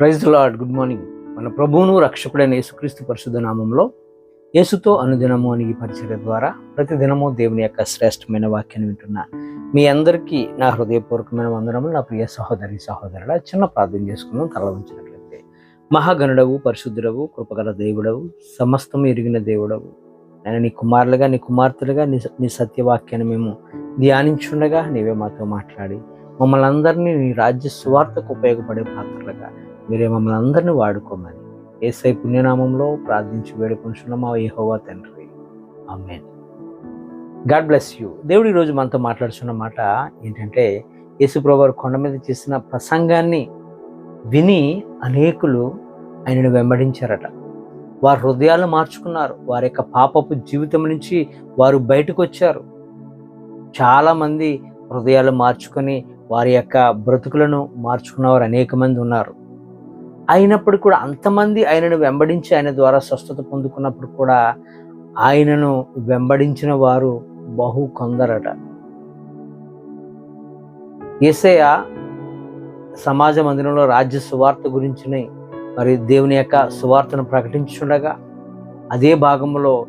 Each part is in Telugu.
Praise lord good morning. మన ప్రభువును రక్షకుడైన యేసుక్రీస్తు పరిశుద్ధ నామంలో యేసుతో అనుదినము అని ఈ పరిచయ ద్వారా ప్రతి దినము దేవుని యొక్క శ్రేష్టమైన వాక్యాన్ని వింటున్న మీ అందరికీ నా హృదయపూర్వకమైన వందనములు. నా ప్రియ సహోదరి సహోదరుల చిన్న ప్రార్థన చేసుకుందాం. తల ఉంచినట్లయితే మహాగణుడవు పరిశుద్ధుడవు కృపగల దేవుడవు సమస్తము ఎరిగిన దేవుడవు. నేను నీ కుమారులుగా నీ కుమార్తెలుగా నీ నీ సత్యవాక్యాన్ని మేము ధ్యానించుండగా నీవే మాతో మాట్లాడి మమ్మల్ని అందరినీ నీ రాజ్య స్వార్థకు ఉపయోగపడే పాత్రలుగా మీరే మమ్మల్ని అందరినీ వాడుకోమని. ఏసై పుణ్యనామంలో ప్రార్థించి వేడుకుంటున్నాం మా యెహోవా తండ్రి. Amen God bless you. దేవుడు ఈరోజు మనతో మాట్లాడుతున్న మాట ఏంటంటే యేసుప్రభు కొండ మీద చేసిన ప్రసంగాన్ని విని అనేకులు ఆయనను వెంబడించారట. వారి హృదయాలు మార్చుకున్నారు. వారి యొక్క పాపపు జీవితం నుంచి వారు బయటకు వచ్చారు చాలామంది హృదయాలు మార్చుకొని వారి యొక్క బ్రతుకులను మార్చుకున్నవారు అనేక మంది ఉన్నారు. అయినప్పుడు కూడా అంతమంది ఆయనను వెంబడించి ఆయన ద్వారా స్వస్థత పొందుకున్నప్పుడు కూడా ఆయనను వెంబడించిన వారు బహు కొందరట. ఏసయ సమాజ మందిరంలో రాజ్య సువార్త గురించిని మరి దేవుని యొక్క సువార్తను ప్రకటించుండగా అదే భాగంలో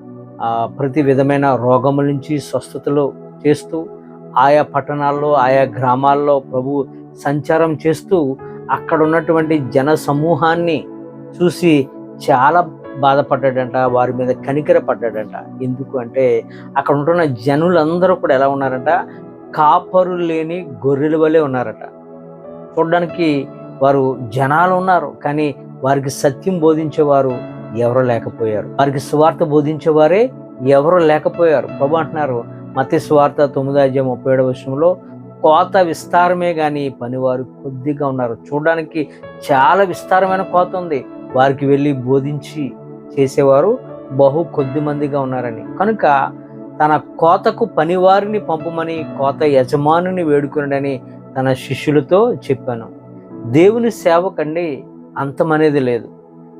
ప్రతి విధమైన రోగముల నుంచి స్వస్థతలు చేస్తూ ఆయా పట్టణాల్లో ఆయా గ్రామాల్లో ప్రభు సంచారం చేస్తూ అక్కడ ఉన్నటువంటి జన సమూహాన్ని చూసి చాలా బాధపడ్డాడంట వారి మీద కనికర పడ్డాడంట ఎందుకు అంటే అక్కడ ఉంటున్న జనులందరూ కూడా ఎలా ఉన్నారంట? కాపరు లేని గొర్రెల వలె ఉన్నారట. చూడడానికి వారు జనాలు ఉన్నారు కానీ వారికి సత్యం బోధించేవారు ఎవరు లేకపోయారు. వారికి స్వార్థ బోధించేవారే ఎవరు లేకపోయారు. ప్రభు అంటున్నారు మత్స్య స్వార్థ తొమ్మిది అధ్యాయం ముప్పై ఏడవ విషయంలో కోత విస్తారమే కానీ పనివారు కొద్దిగా ఉన్నారు. చూడడానికి చాలా విస్తారమైన కోత ఉంది. వారికి వెళ్ళి బోధించి చేసేవారు బహు కొద్ది మందిగా ఉన్నారని. కనుక తన కోతకు పనివారిని పంపమని కోత యజమానుని వేడుకునడని తన శిష్యులతో చెప్పాను. దేవుని సేవకండి అంతమనేది లేదు.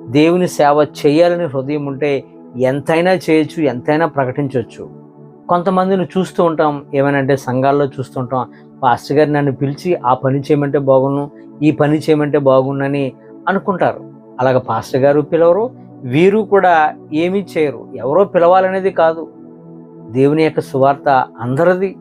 దేవుని సేవ చేయాలని హృదయం ఉంటే ఎంతైనా చేయొచ్చు ఎంతైనా ప్రకటించవచ్చు కొంతమందిని చూస్తూ ఉంటాం. ఏమైనా అంటే సంఘాల్లో చూస్తుంటాం పాస్టర్ గారు నన్ను పిలిచి ఆ పని చేయమంటే బాగుండు ఈ పని చేయమంటే బాగున్నని అనుకుంటారు. అలాగ పాస్టర్ గారు పిలవరు వీరు కూడా ఏమీ చేయరు. ఎవరో పిలవాలనేది కాదు. దేవుని యొక్క సువార్త అందరిది.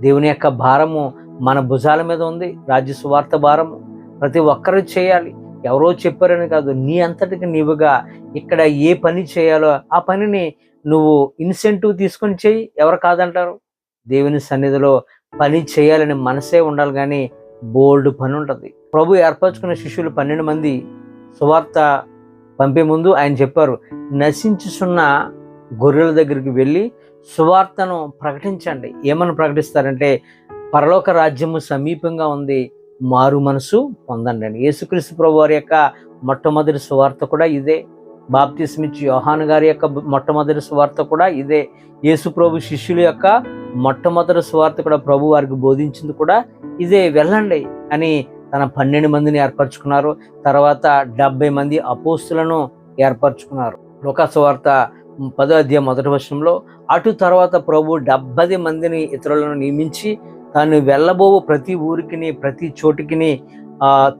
దేవుని యొక్క భారము మన భుజాల మీద ఉంది. రాజ్య సువార్త భారము. ప్రతి ఒక్కరూ చేయాలి. ఎవరో చెప్పారని కాదు. నీ అంతటికి నీవుగా ఇక్కడ ఏ పని చేయాలో ఆ పనిని నువ్వు ఇన్సెంటివ్ తీసుకొని చేయి. ఎవరు కాదంటారు? దేవుని సన్నిధిలో పని చేయాలని మనసే ఉండాలి కానీ బోల్డ్ పని ఉంటుంది. ప్రభు ఏర్పరచుకున్న శిష్యులు పన్నెండు మంది సువార్త పంపే ముందు ఆయన చెప్పారు నశించుచున్న గొర్రెల దగ్గరికి వెళ్ళి సువార్తను ప్రకటించండి. ఏమని ప్రకటిస్తారంటే పరలోక రాజ్యము సమీపంగా ఉంది మారు మనసు పొందండి అని. యేసుక్రీస్తు ప్రభు వారి యొక్క మొట్టమొదటి సువార్త కూడా ఇదే. బాప్తిస్మిచ్చి యోహాను గారి యొక్క మొట్టమొదటి స్వార్త కూడా ఇదే. యేసుప్రభు శిష్యుల యొక్క మొట్టమొదటి స్వార్త కూడా ప్రభు వారికి బోధించింది కూడా ఇదే. వెళ్ళండి అని తన పన్నెండు మందిని ఏర్పరచుకున్నారు. తర్వాత డెబ్బై మంది అపోస్తులను ఏర్పరచుకున్నారు. లోక సువార్త పదో అధ్యాయం మొదటి వర్షంలో అటు తర్వాత ప్రభు డెబ్బై మందిని ఇతరులను నియమించి తాను వెళ్ళబోవు ప్రతి ఊరికిని ప్రతి చోటికిని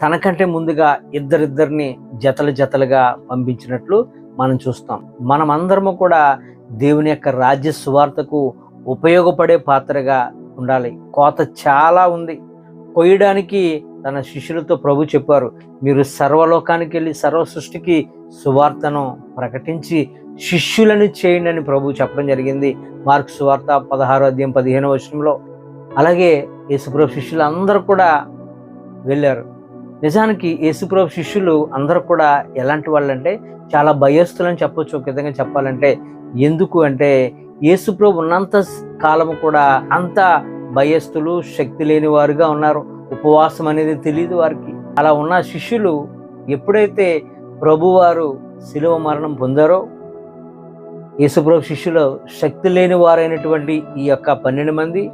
తనకంటే ముందుగా ఇద్దరిద్దరిని జతలు జతలుగా పంపించినట్లు మనం చూస్తాం. మనమందరము కూడా దేవుని యొక్క రాజ్య సువార్తకు ఉపయోగపడే పాత్రగా ఉండాలి. కోత చాలా ఉంది. కొయ్యడానికి తన శిష్యులతో ప్రభు చెప్పారు మీరు సర్వలోకానికి వెళ్ళి సర్వ సృష్టికి సువార్తను ప్రకటించి శిష్యులను చేయండి అని ప్రభు చెప్పడం జరిగింది. మార్క్ సువార్త పదహారో అధ్యాయం పదిహేను వచనంలో. అలాగే యేసుప్రభు శిష్యులు అందరూ కూడా వెళ్ళారు. నిజానికి యేసుప్రభు శిష్యులు అందరూ కూడా ఎలాంటి వాళ్ళంటే చాలా భయస్థులని చెప్పొచ్చు. ఒక విధంగా చెప్పాలంటే ఎందుకు అంటే యేసుప్రభు ఉన్నంత కాలము కూడా అంత భయస్థులు శక్తి లేని వారుగా ఉన్నారు. ఉపవాసం అనేది తెలియదు వారికి. అలా ఉన్న శిష్యులు ఎప్పుడైతే ప్రభువారు శిలువ మరణం పొందారో యేసుప్రభు శిష్యులు శక్తి లేని వారైనటువంటి ఈ యొక్క పన్నెండు మంది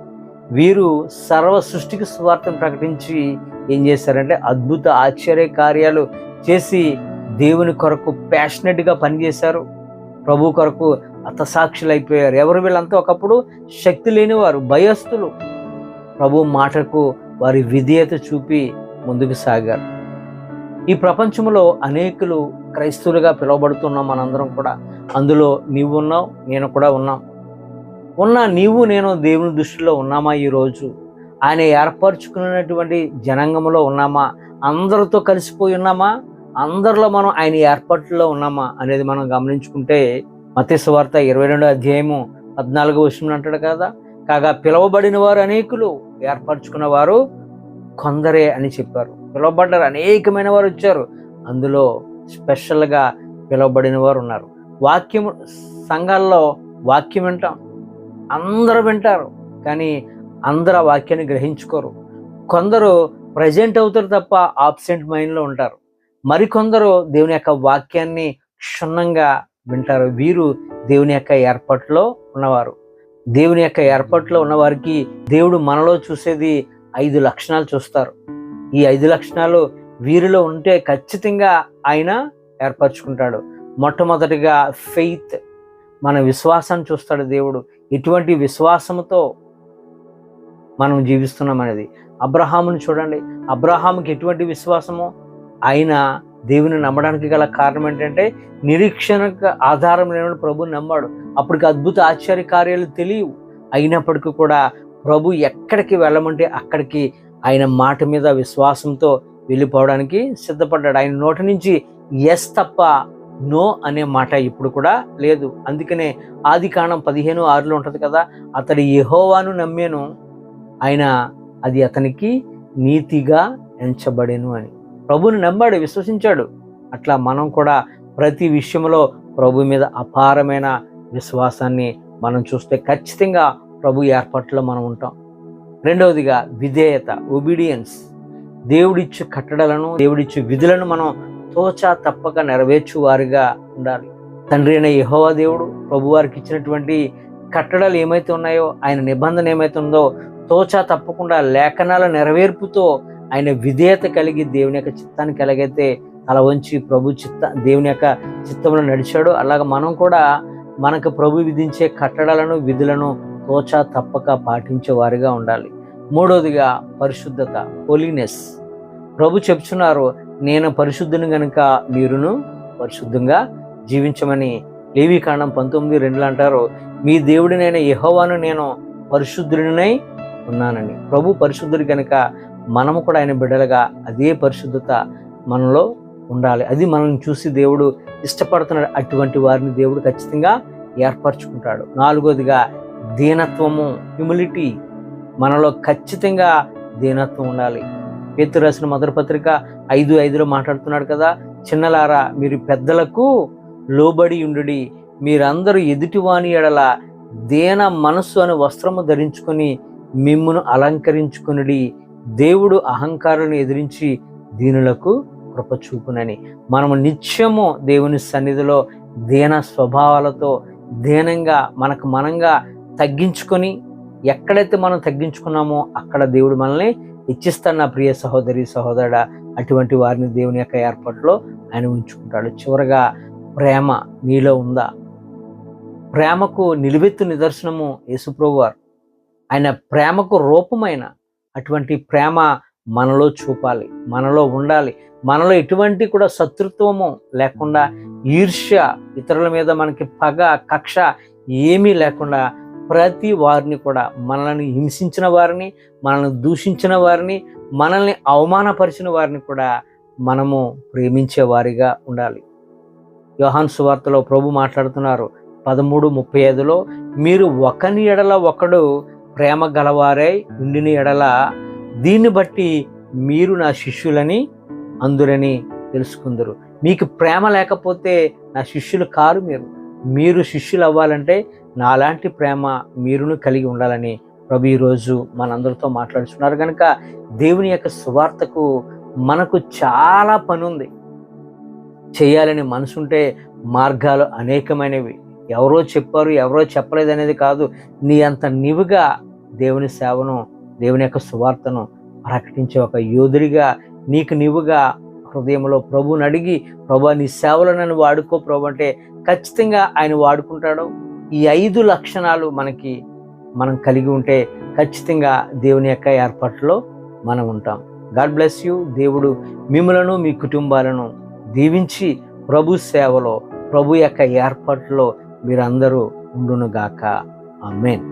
వీరు సర్వ సృష్టికి స్వార్థం ప్రకటించి ఏం చేశారంటే అద్భుత ఆశ్చర్య కార్యాలు చేసి దేవుని కొరకు ప్యాషనెట్గా పనిచేశారు. ప్రభు కొరకు అతసాక్షులు అయిపోయారు ఎవరు వీళ్ళంతా ఒకప్పుడు శక్తి లేనివారు భయస్థులు. ప్రభు మాటకు వారి విధేయత చూపి ముందుకు సాగారు. ఈ ప్రపంచంలో అనేకులు క్రైస్తవులుగా పిలువబడుతున్నాం మనందరం కూడా. అందులో నీవు ఉన్నావు నేను కూడా ఉన్నాం. ఉన్న నీవు నేను దేవుని దృష్టిలో ఉన్నామా ఈరోజు? ఆయన ఏర్పరచుకున్నటువంటి జనాంగంలో ఉన్నామా? అందరితో కలిసిపోయి ఉన్నామా? అందరిలో మనం ఆయన ఏర్పాట్లో ఉన్నామా? అనేది మనం గమనించుకుంటే మతేశ్వార్త వార్త ఇరవై రెండో అధ్యాయము పద్నాలుగో విషయం అంటాడు కదా? కాగా పిలువబడిన వారు అనేకులు ఏర్పరచుకున్న వారు కొందరే అని చెప్పారు. పిలువబడ్డారు అనేకమైన వారు వచ్చారు. అందులో స్పెషల్గా పిలువబడిన వారు ఉన్నారు. వాక్యం సంఘాల్లో వాక్యం వింటాం. అందరూ వింటారు కానీ అందరు ఆ వాక్యాన్ని గ్రహించుకోరు. కొందరు ప్రజెంట్ అవుతారు తప్ప ఆబ్సెంట్ మైండ్లో ఉంటారు. మరికొందరు దేవుని యొక్క వాక్యాన్ని క్షుణ్ణంగా వింటారు. వీరు దేవుని యొక్క ఏర్పాట్లో ఉన్నవారు. దేవుని యొక్క ఏర్పాట్లో ఉన్నవారికి దేవుడు మనలో చూసేది ఐదు లక్షణాలు చూస్తారు. ఈ ఐదు లక్షణాలు వీరిలో ఉంటే ఖచ్చితంగా ఆయన ఏర్పరచుకుంటాడు. మొట్టమొదటిగా ఫెయిత్ మన విశ్వాసాన్ని చూస్తాడు దేవుడు. ఎటువంటి విశ్వాసంతో మనం జీవిస్తున్నాం అనేది. అబ్రహాముని చూడండి. అబ్రహాముకి ఎటువంటి విశ్వాసము? ఆయన దేవుని నమ్మడానికి గల కారణం ఏంటంటే నిరీక్షణకు ఆధారం లేని ప్రభుని నమ్మాడు. అప్పటికి అద్భుత ఆశ్చర్య కార్యాలు తెలియవు. అయినప్పటికీ కూడా ప్రభు ఎక్కడికి వెళ్ళమంటే అక్కడికి ఆయన మాట మీద విశ్వాసంతో వెళ్ళిపోవడానికి సిద్ధపడ్డాడు. ఆయన నోటి నుంచి ఎస్ తప్ప నో అనే మాట ఇప్పుడు కూడా లేదు. అందుకనే ఆది కాణం పదిహేను ఆరులో ఉంటుంది కదా అతడు యహోవాను నమ్మాను ఆయన అది అతనికి నీతిగా ఎంచబడేను అని. ప్రభుని నమ్మాడు విశ్వసించాడు. అట్లా మనం కూడా ప్రతి విషయంలో ప్రభు మీద అపారమైన విశ్వాసాన్ని మనం చూస్తే ఖచ్చితంగా ప్రభు ఏర్పాట్లో మనం ఉంటాం. రెండవదిగా విధేయత ఒబీడియన్స్ దేవుడిచ్చు కట్టడలను దేవుడిచ్చు విధులను మనం తోచా తప్పక నెరవేర్చువారుగా ఉండాలి. తండ్రి అయిన యహోవా దేవుడు ప్రభువారికి ఇచ్చినటువంటి కట్టడాలు ఏమైతే ఉన్నాయో ఆయన నిబంధన ఏమైతే ఉందో తోచా తప్పకుండా లేఖనాల నెరవేర్పుతో ఆయన విధేయత కలిగి దేవుని యొక్క చిత్తాన్ని కలిగితే తల వంచి ప్రభు చిత్త దేవుని యొక్క చిత్తంలో నడిచాడు. అలాగ మనం కూడా మనకు ప్రభు విధించే కట్టడాలను విధులను తోచా తప్పక పాటించే వారిగా ఉండాలి. మూడవదిగా పరిశుద్ధత హోలీనెస్ ప్రభు చెప్తున్నారు నేను పరిశుద్ధుని గనుక మీరును పరిశుద్ధంగా జీవించమని లేవి కాండం పంతొమ్మిది రెండులు అంటారు. మీ దేవుడినైన యహోవాను నేను పరిశుద్ధుడినై ఉన్నానని. ప్రభు పరిశుద్ధుడు కనుక మనము కూడా ఆయన బిడ్డలుగా అదే పరిశుద్ధత మనలో ఉండాలి. అది మనల్ని చూసి దేవుడు ఇష్టపడుతున్నాడు. అటువంటి వారిని దేవుడు ఖచ్చితంగా ఏర్పరచుకుంటాడు. నాలుగోదిగా దీనత్వము హ్యూమిలిటీ మనలో ఖచ్చితంగా దీనత్వం ఉండాలి. పేతు రాసిన మొదటి పత్రిక ఐదు ఐదులో మాట్లాడుతున్నాడు కదా చిన్నలారా మీరు పెద్దలకు లోబడి ఉండుడి. మీరందరూ ఎదుటివాని ఎడల దేన మనస్సు అనే వస్త్రము ధరించుకొని మిమ్మును అలంకరించుకునుడి. దేవుడు అహంకారులను ఎదిరించి దీనులకు కృపచూపునని మనము నిత్యము దేవుని సన్నిధిలో దేన స్వభావాలతో దీనంగా మనకు మనంగా తగ్గించుకొని ఎక్కడైతే మనం తగ్గించుకున్నామో అక్కడ దేవుడు మనల్ని ఇచ్చిస్తాను నా ప్రియ సహోదరి సహోదరుడ అటువంటి వారిని దేవుని యొక్క ఏర్పాటులో ఆయన ఉంచుకుంటాడు. చివరగా ప్రేమ నీలో ఉందా? ప్రేమకు నిలువెత్తు నిదర్శనము యేసుప్రభు వారు. ఆయన ప్రేమకు రూపమైన అటువంటి ప్రేమ మనలో చూపాలి మనలో ఉండాలి. మనలో ఎటువంటి కూడా శత్రుత్వము లేకుండా ఈర్ష్య ఇతరుల మీద మనకి పగ కక్ష ఏమీ లేకుండా ప్రతి వారిని కూడా మనల్ని హింసించిన వారిని మనల్ని దూషించిన వారిని మనల్ని అవమానపరిచిన వారిని కూడా మనము ప్రేమించేవారిగా ఉండాలి. యోహాన్ సువార్తలో ప్రభు మాట్లాడుతున్నారు పదమూడు ముప్పై ఐదులో మీరు ఒకని ఎడల ఒకడు ప్రేమ గలవారై ఉండిన ఎడల దీన్ని బట్టి మీరు నా శిష్యులని అందురని తెలుసుకుందరు. మీకు ప్రేమ లేకపోతే నా శిష్యులు కారు మీరు. మీరు శిష్యులు అవ్వాలంటే నాలాంటి ప్రేమ మీరును కలిగి ఉండాలని ప్రభు ఈరోజు మనందరితో మాట్లాడుతున్నారు కనుక దేవుని యొక్క సువార్తకు మనకు చాలా పని ఉంది చేయాలని మనసుంటే మార్గాలు అనేకమైనవి. ఎవరో చెప్పారు ఎవరో చెప్పలేదు అనేది కాదు. నీ అంత నీవుగా దేవుని సేవను దేవుని యొక్క సువార్తను ప్రకటించే ఒక యోధుడిగా నీకు నీవుగా హృదయంలో ప్రభుని అడిగి ప్రభా నీ సేవలో నన్ను వాడుకో ప్రభు అంటే ఖచ్చితంగా ఆయన వాడుకుంటాడు. ఈ ఐదు లక్షణాలు మనకి మనం కలిగి ఉంటే ఖచ్చితంగా దేవుని యొక్క ఏర్పాట్లో మనం ఉంటాం. God bless you. దేవుడు మిమ్మలను మీ కుటుంబాలను దీవించి ప్రభు సేవలో ప్రభు యొక్క ఏర్పాట్లో మీరందరూ ఉండునుగాక. ఆమెన్.